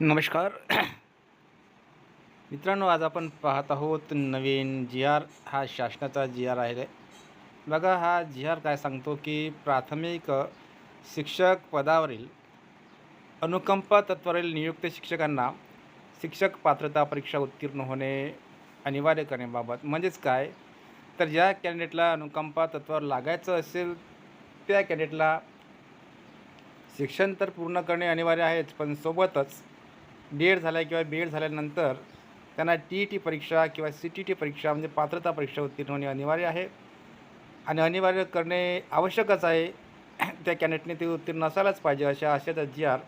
नमस्कार. मित्रांनो आज आपण पाहत आहोत नवीन जी आर हा शासनाचा जी आर आहे बघा हा जी आर काय सांगतो की प्राथमिक शिक्षक पदावरील अनुकंपा तत्वावरील नियुक्त शिक्षकांना शिक्षक पात्रता परीक्षा उत्तीर्ण होणे अनिवार्य करण्याबाबत. म्हणजेच काय? तर ज्या कॅन्डिडेटला अनुकंपा तत्वावर लागायचं असेल त्या कॅन्डिडेटला शिक्षण तर पूर्ण करणे अनिवार्य आहेच पण सोबतच डी एड झाल्या किंवा बी एड झाल्यानंतर त्यांना टी ई टी परीक्षा किंवा सी टी टी परीक्षा म्हणजे पात्रता परीक्षा उत्तीर्ण होणे अनिवार्य आहे. आणि अनिवार्य करणे आवश्यकच आहे. त्या कॅन्डिडेटने ते उत्तीर्ण असायलाच पाहिजे अशा आशयाचा जी आर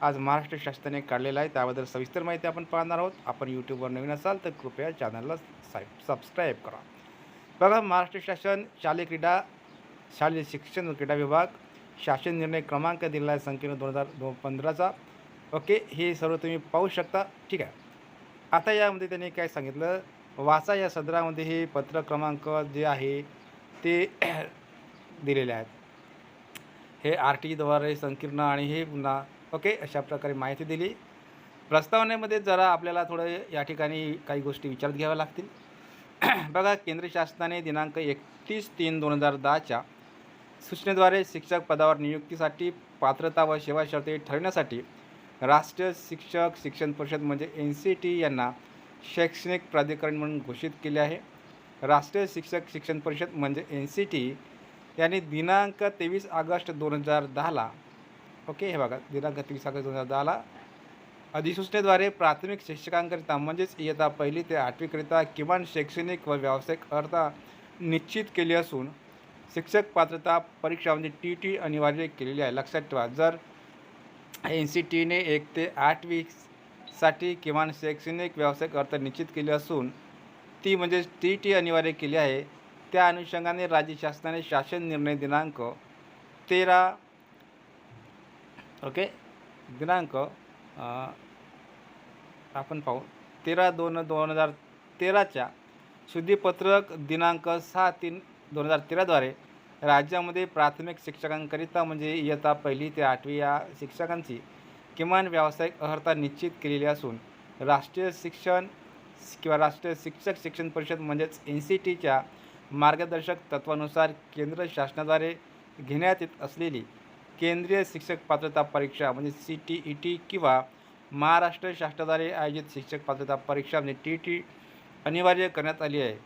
आज महाराष्ट्र शासनाने काढलेला आहे. त्याबद्दल सविस्तर माहिती आपण पाहणार आहोत. आपण यूट्यूबवर नवीन असाल तर कृपया चॅनलला साईब सबस्क्राईब करा. बघा महाराष्ट्र शासन शालेय क्रीडा शालेय शिक्षण क्रीडा विभाग शासन निर्णय क्रमांक दिलेला आहे संकीर्ण दोन हजार दोन पंधराचा. ओके हे सर्व तुम्ही पाहू शकता. ठीक आहे. आता यामध्ये त्यांनी काय सांगितलं? वाचा या सदरामध्ये हे पत्र क्रमांक जे आहे ते दिलेले आहेत. हे आर टीद्वारे संकीर्ण आणि हे पुन्हा ओके अशा प्रकारे माहिती दिली. प्रस्तावनेमध्ये जरा आपल्याला थोडं या ठिकाणी काही गोष्टी विचारात घ्याव्या लागतील. बघा केंद्र शासनाने दिनांक एकतीस तीन दोन हजार दहाच्या सूचनेद्वारे शिक्षक पदावर नियुक्तीसाठी पात्रता व सेवा शर्ती ठरवण्यासाठी राष्ट्रीय शिक्षक शिक्षण परिषद म्हणजे एन सी टी यांना शैक्षणिक प्राधिकरण म्हणून घोषित केले आहे. राष्ट्रीय शिक्षक शिक्षण परिषद म्हणजे एन सी टी यांनी दिनांक तेवीस ऑगस्ट दोन हजार दहाला ओके हे बघा दिनांक तेवीस ऑगस्ट दोन हजार दहाला अधिसूचनेद्वारे प्राथमिक शिक्षकांकरिता म्हणजेच इयत्ता पहिली ते आठवीकरिता किमान शैक्षणिक व व्यावसायिक अर्हता निश्चित केली असून शिक्षक पात्रता परीक्षा म्हणजे टी टी अनिवार्य केलेली आहे. लक्षात ठेवा जर एन सी टीने एक ते आठवीसाठी किमान शैक्षणिक व्यावसायिक अर्थ निश्चित केले असून ती म्हणजे टी टी अनिवार्य केली आहे. त्या अनुषंगाने राज्य शासनाने शासन निर्णय दिनांक तेरा ओके दिनांक आपण पाहू. तेरा दोन दोन हजार तेराच्या शुद्धीपत्रक दिनांक सहा तीन दोन हजार तेराद्वारे राज्यामध्ये प्राथमिक शिक्षकांकरिता म्हणजे इयत्ता पहिली ते आठवी या शिक्षकांची किमान व्यावसायिक अर्हता निश्चित केलेली असून राष्ट्रीय शिक्षण किंवा राष्ट्रीय शिक्षक शिक्षण परिषद म्हणजेच एन सी टीच्या मार्गदर्शक तत्वानुसार केंद्र शासनाद्वारे घेण्यात येत असलेली केंद्रीय शिक्षक पात्रता परीक्षा म्हणजे सी टी ई टी किंवा महाराष्ट्र शासनाद्वारे आयोजित शिक्षक पात्रता परीक्षा म्हणजे टी टी अनिवार्य करण्यात आली आहे.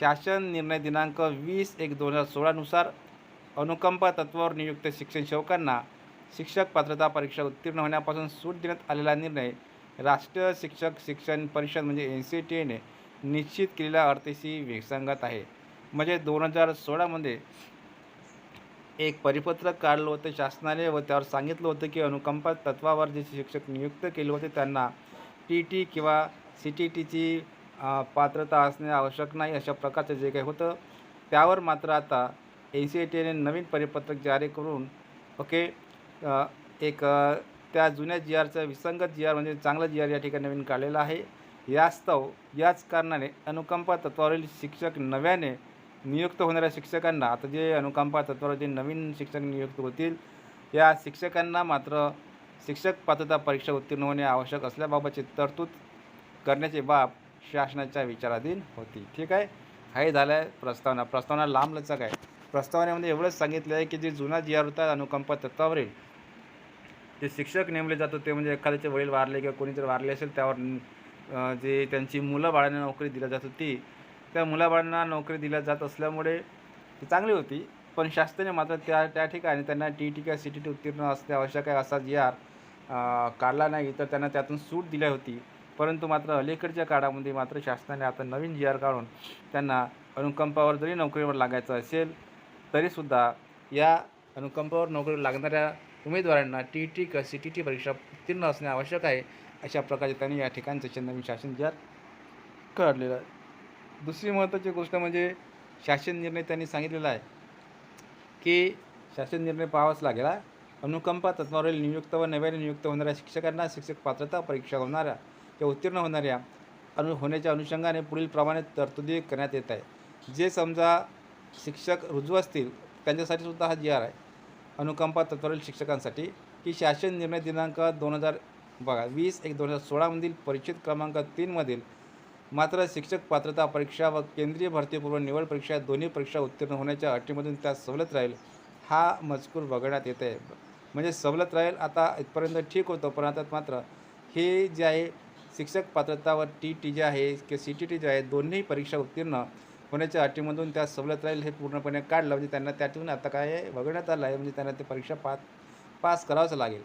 शासन निर्णय दिनांक वीस एक दोन हजार सोळानुसार अनुकंपा तत्वावर नियुक्त शिक्षण सेवकांना शिक्षक पात्रता परीक्षा उत्तीर्ण होण्यापासून सूट देण्यात आलेला निर्णय राष्ट्रीय शिक्षक शिक्षण परिषद म्हणजे एन सी टी एने निश्चित केलेल्या अर्थेशी विसंगत आहे. म्हणजे दोन हजार सोळामध्ये एक परिपत्रक काढलं होतं शासनाने व त्यावर सांगितलं होतं की अनुकंपा तत्वावर जे शिक्षक नियुक्त केले होते त्यांना टी टी किंवा सी टी टीची पात्रता असणे आवश्यक नाही अशा प्रकारचं जे काही होतं त्यावर मात्र आता एन सी टीने नवीन परिपत्रक जारी करून ओके एक त्या जुन्या जी आरचं विसंगत जी आर म्हणजे चांगलं जी आर या ठिकाणी नवीन काढलेला आहे. यास्तव याच कारणाने अनुकंपा तत्वावरील शिक्षक नव्याने नियुक्त होणाऱ्या शिक्षकांना आता जे अनुकंपा तत्वावर जे नवीन शिक्षक नियुक्त होतील या शिक्षकांना मात्र शिक्षक पात्रता परीक्षा उत्तीर्ण होणे आवश्यक असल्याबाबतची तरतूद करण्याची बाब शासनाच्या विचाराधीन होती. ठीक आहे? हे झालं आहे प्रस्तावना प्रस्तावना लांबलचक आहे. प्रस्तावनेमध्ये एवढंच सांगितलं आहे की जे जुना जी आर होता अनुकंपा तत्वावरील जे शिक्षक नेमले जात होते म्हणजे एखाद्याचे वडील वारले किंवा कोणी जर वारले असेल त्यावर जे त्यांची मुलं बाळांना नोकरी दिली जात होती त्या मुलाबाळांना नोकरी दिल्या जात असल्यामुळे ती चांगली होती. पण शासनाने मात्र त्या त्या ठिकाणी त्यांना टी टी किंवा सी टी टी उत्तीर्ण असणे आवश्यक आहे असा जी आर काढला नाही तर त्यांना त्यातून सूट दिली होती. परंतु मात्र अलीकडच्या काळामध्ये मात्र शासनाने आता नवीन जी आर काढून त्यांना अनुकंपावर जरी नोकरीवर लागायचं असेल तरीसुद्धा या अनुकंपावर नोकरीवर लागणाऱ्या उमेदवारांना टी टी किंवा सी टी टी परीक्षा उत्तीर्ण असणे आवश्यक आहे अशा प्रकारे त्यांनी या ठिकाणचं नवीन शासन जी आर काढलेलं आहे. दुसरी महत्त्वाची गोष्ट म्हणजे शासन निर्णय त्यांनी सांगितलेला आहे की शासन निर्णय पाहावाच लागेल अनुकंपा तत्वावरील नियुक्त व नव्याने नियुक्त होणाऱ्या शिक्षकांना शिक्षक पात्रता परीक्षा होणाऱ्या किंवा उत्तीर्ण होणाऱ्या अनु होण्याच्या अनुषंगाने पुढील प्रमाणे तरतुदी करण्यात येत आहे. जे समजा शिक्षक रुजू असतील त्यांच्यासाठी सुद्धा हा जी आर आहे. अनुकंपा तत्वरील शिक्षकांसाठी की शासन निर्णय दिनांक दोन हजार बघा वीस एक दोन हजार सोळामधील परिचित क्रमांक तीनमधील मात्र शिक्षक पात्रता परीक्षा व केंद्रीय भरतीपूर्व निवड परीक्षा दोन्ही परीक्षा उत्तीर्ण होण्याच्या अटीमधून त्या सवलत राहील हा मजकूर वगळण्यात येत आहे म्हणजे सवलत राहील आता इथपर्यंत ठीक होतं पण आता मात्र हे जे आहे शिक्षक पात्रतावर टी टी जे आहे किंवा सी टी टी जे आहे दोन्ही परीक्षा उत्तीर्ण होण्याच्या अटीमधून त्या सवलत राहील हे पूर्णपणे काढलं. म्हणजे त्यांना त्यातून आता काय वगळण्यात आलं आहे. म्हणजे त्यांना ते परीक्षा पास पास करावंच लागेल.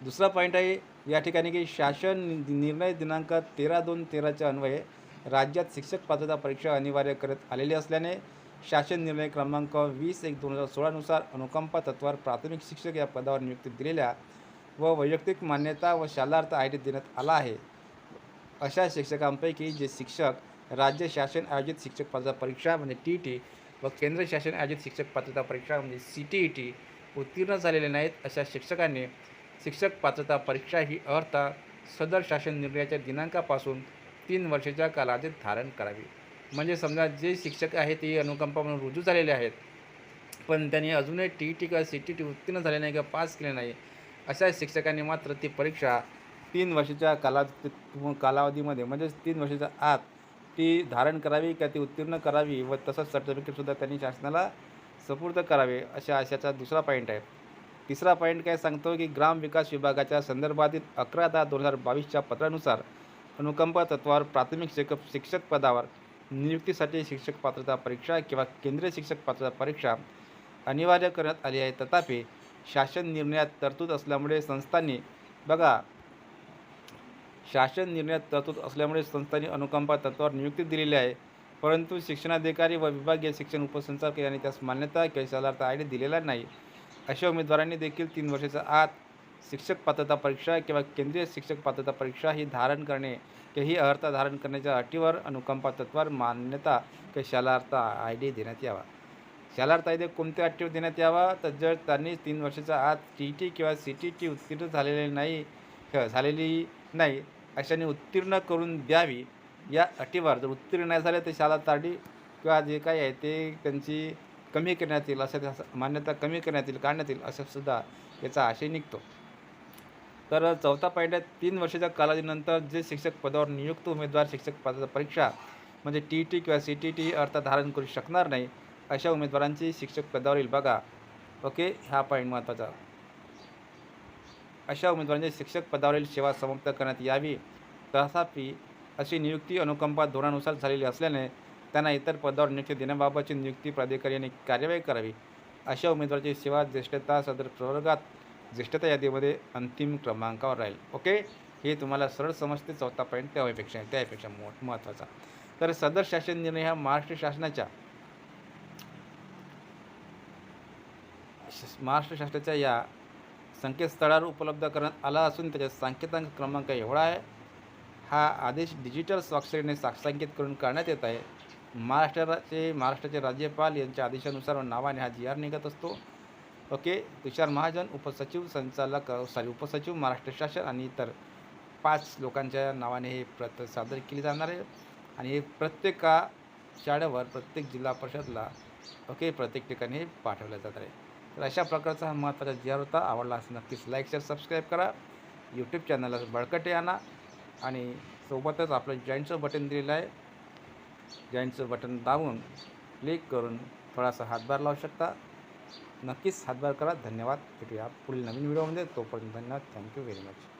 दुसरा पॉईंट आहे या ठिकाणी की शासन निर्णय दिनांक तेरा दोन तेराच्या अन्वये राज्यात शिक्षक पात्रता परीक्षा अनिवार्य करत आलेली असल्याने शासन निर्णय क्रमांक वीस एक दोन हजार सोळानुसार अनुकंपा तत्वावर प्राथमिक शिक्षक या पदावर नियुक्ती दिलेल्या व वैयक्तिक मान्यता व शालार्थ आय डी देण्यात आला आहे. अशा शिक्षकांपैकी जे शिक्षक राज्य शासन आयोजित शिक्षक पात्रता परीक्षा म्हणजे टी टी व केंद्र शासन आयोजित शिक्षक पात्रता परीक्षा म्हणजे सी टी ई टी उत्तीर्ण झालेले नाहीत अशा शिक्षकांनी शिक्षक पात्रता परीक्षा ही अर्थात सदर शासन निर्णयाच्या दिनांकापासून तीन वर्षाच्या कालावधीत धारण करावी. म्हणजे समजा जे शिक्षक आहेत ते अनुकंपा म्हणून रुजू झालेले आहेत पण त्यांनी अजूनही टी टी किंवा सी टी टी उत्तीर्ण झाले नाही किंवा पास केले नाही. अशा शिक्षकांनी मात्र ती परीक्षा तीन वर्षाच्या काला कालावधीमध्ये म्हणजेच तीन वर्षाच्या आत ती धारण करावी किंवा ती उत्तीर्ण करावी व तसंच सर्टिफिकेटसुद्धा त्यांनी शासनाला सपूर्द करावे अशा आशाचा दुसरा पॉईंट आहे. तिसरा पॉईंट काय सांगतो की ग्रामविकास विभागाच्या संदर्भातील अकरा दहा दोन हजार बावीसच्या पत्रानुसार अनुकंप तत्वावर प्राथमिक शिक्षक शिक्षक पदावर नियुक्तीसाठी शिक्षक पात्रता परीक्षा किंवा केंद्रीय शिक्षक पात्रता परीक्षा अनिवार्य करण्यात आली आहे. तथापि शासन निर्णयात तरतूद असल्यामुळे संस्थांनी बघा शासन निर्णयात तरतूद असल्यामुळे संस्थांनी अनुकंपा तत्वावर नियुक्ती दिलेली आहे. परंतु शिक्षणाधिकारी व विभागीय शिक्षण उपसंचालक यांनी त्यास मान्यता किंवा शालार्थ आय डी दिलेला नाही. अशा उमेदवारांनी देखील तीन वर्षाच्या आत शिक्षक पात्रता परीक्षा किंवा केंद्रीय शिक्षक पात्रता परीक्षा ही धारण करणे किंवा ही अर्हता धारण करण्याच्या अटीवर अनुकंपा तत्वावर मान्यता किंवा शालार्थ आय डी देण्यात यावा. शालार्थ आय डी कोणत्या देण्यात यावा? तर जर त्यांनी तीन वर्षाच्या आत टी टी किंवा सी टी टी उत्तीर्ण झालेले नाही झालेली नाही अशाने उत्तीर्ण करून द्यावी. या अटीवर जर उत्तीर्ण नाही झाले तर शाला ताडी किंवा जे काही आहे ते त्यांची कमी करण्यात येईल असं त्या मान्यता कमी करण्यात येईल काढण्यात येईल असं सुद्धा याचा आशय निघतो. तर चौथा पॉईंट तीन वर्षाच्या कालावधीनंतर जे शिक्षक पदावर नियुक्त उमेदवार शिक्षक पदाचा परीक्षा म्हणजे टी टी किंवा सी टी टी अर्थ धारण करू शकणार नाही अशा उमेदवारांची शिक्षक पदावरील बघा. ओके? हा पॉईंट महत्त्वाचा. अशा उमेदवारांची शिक्षक पदावरील सेवा समाप्त करण्यात यावी. तथापि अशी नियुक्ती अनुकंपा धोरणानुसार झालेली असल्याने त्यांना इतर पदावर नियुक्ती देण्याबाबतची नियुक्ती प्राधिकारी कार्यवाही करावी. अशा उमेदवाराची सेवा ज्येष्ठता सदर प्रवर्गात ज्येष्ठता यादीमध्ये अंतिम क्रमांकावर राहील. ओके? हे तुम्हाला सरळ समजते चौथा पॉईंट त्यापेक्षा त्यापेक्षा मोठ महत्त्वाचा. तर सदर शासन निर्णय हा महाराष्ट्र शासनाच्या महाराष्ट्र शासनाच्या या संकेतस्थळावर उपलब्ध करण्यात आला असून त्याचा सांकेतांक क्रमांक एवढा आहे. हा आदेश डिजिटल स्वाक्षरीने साक्षांकित करून काढण्यात येत आहे. महाराष्ट्राचे महाराष्ट्राचे राज्यपाल यांच्या आदेशानुसार नावाने हा जी आर निघत असतो. ओके तुषार महाजन उपसचिव संचालक सॉरी उपसचिव महाराष्ट्र शासन आणि इतर पाच लोकांच्या नावाने हे प्रत सादर केली जाणार आहे. आणि हे प्रत्येका शाळेवर प्रत्येक जिल्हा परिषदला ओके प्रत्येक ठिकाणी हे पाठवलं जात आहे. तर अशा प्रकारचा हा महत्त्वाचा जिहार होता. आवडला असं नक्कीच लाईक शेअर सबस्क्राईब करा. यूट्यूब चॅनलला बळकटे आणा. आणि सोबतच आपलं जॉईंटचं बटन दिलेलं आहे. जॉईंटचं बटन दाबून क्लिक करून थोडासा हातभार लावू शकता. नक्कीच हातभार करा. धन्यवाद. भेटूया पुढील नवीन व्हिडिओमध्ये तोपर्यंत धन्यवाद. Thank you very much